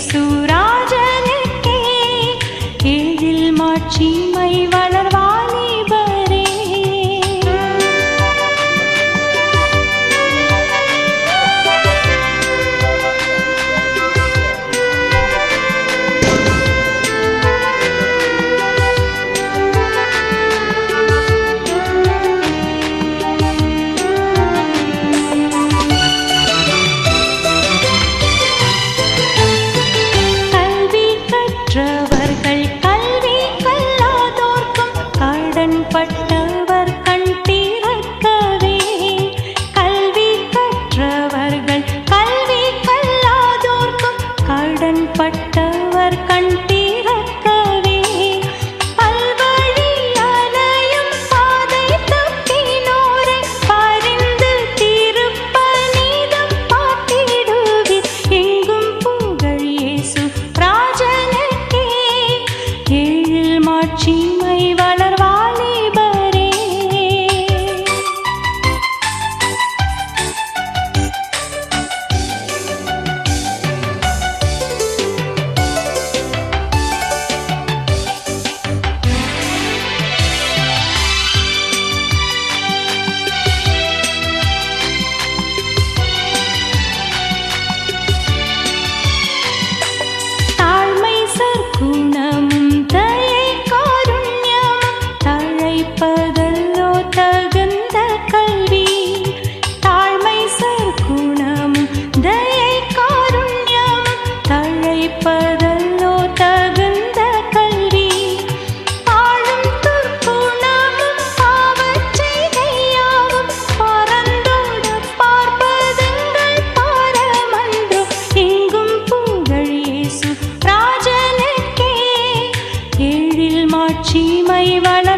ಸೂರ சீமை வள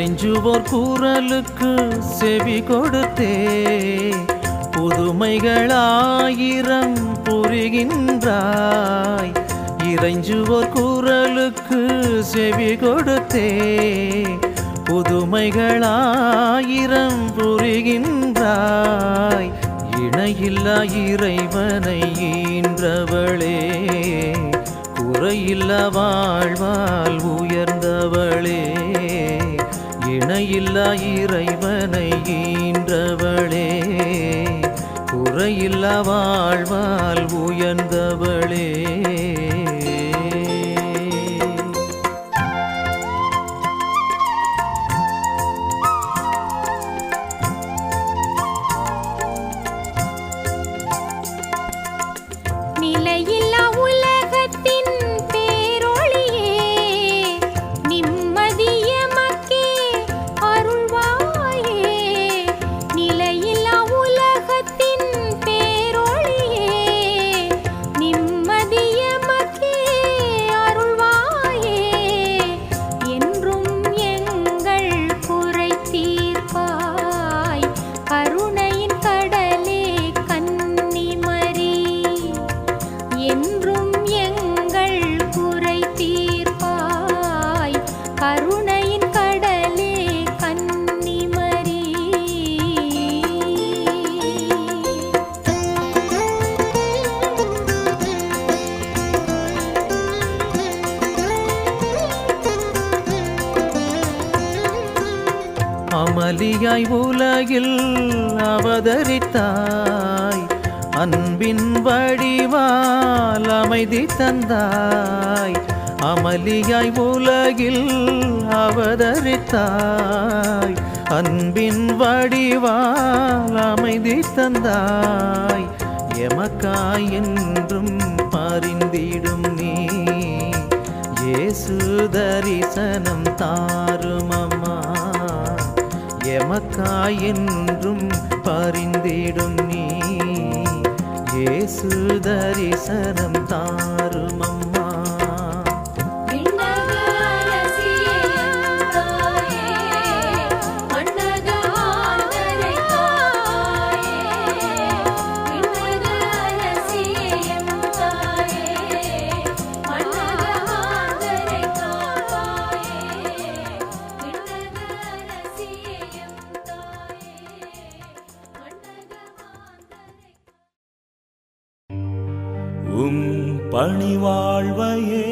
இறைஞ்சுவோர் கூறலுக்கு செவி கொடுத்தே. புதுமைகளாயிரம் புரிகின்றாய். இறைஞ்சுவோர் கூறலுக்கு செவி கொடுத்தே. புதுமைகளாயிரம் புரிகின்றாய். இணையில்லா இறைவனை ஈன்றவளே. குறையில்லா வாழ்வால் உயர்ந்தவளே. இணையில்லா இறைவனை ஈன்றவளே. குறையில்லா வாழ்வால் உயர்ந்தவளே. தாயாய் உலகில் அவதரித்தாய். அன்பின் வடிவால் அமைதி தந்தாய். அமளியாய் உலகில் அவதரித்தாய். அன்பின் வடிவால் அமைதி தந்தாய். எமக்காய் என்றும் பரிந்திடும் நீ. ஏசு தரிசனம் தாருமம். அம்மா என்றும் பரிந்திடும் நீ. ஏசு தரிசனம் தாருமம். உம் பணிவாழ்வையே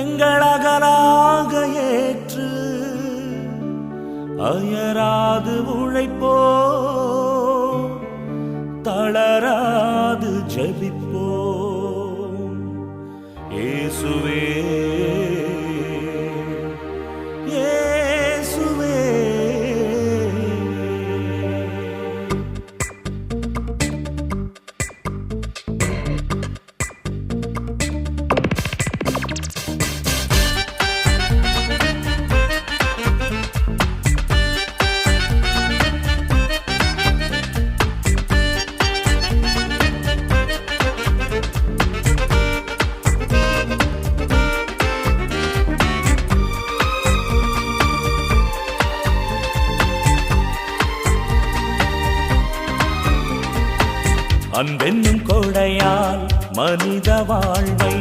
எங்களகலாக ஏற்று அயராது உழைப்போ தளராது ஜபிப்போ. இயேசுவே வாழ்வை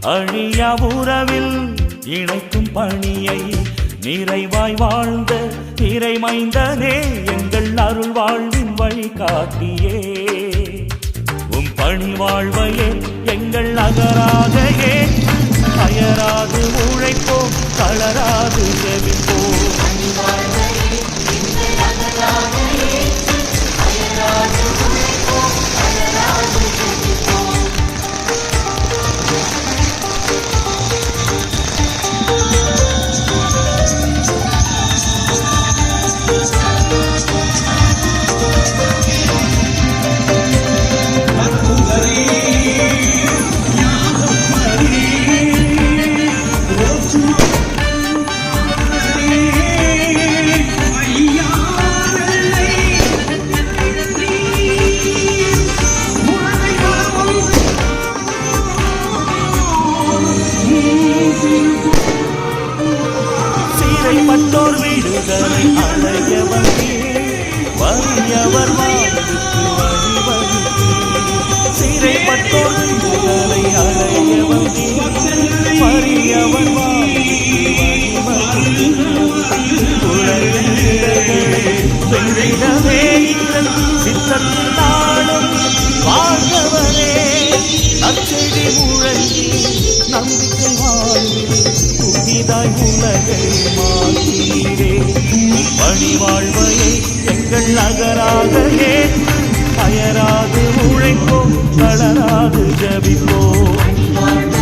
அழிய உறவில் இணைக்கும் பணியை நிறைவாய் வாழ்ந்த இறைமைந்தனே எங்கள் அருள் வாழ்வின் வழிகாட்டியே. உம் பணி வாழ்வையே எங்கள் அகராக ஏற்று அயராது உழைப்போம் தளராது செவிப்போம். வறியவர் வாழ்வுக்கு வழிவகுத்தேன் நாளும் வாழ்ந்தவரே. நற்செய்தி முழங்கி நம்பிக்கை வாழ்வில் புதிதாய் உலகை மாற்றீரே. வாழ்வையை எங்கள் நகராக ஏற்று அயராது உழைப்போம் தளராது ஜபிப்போம்.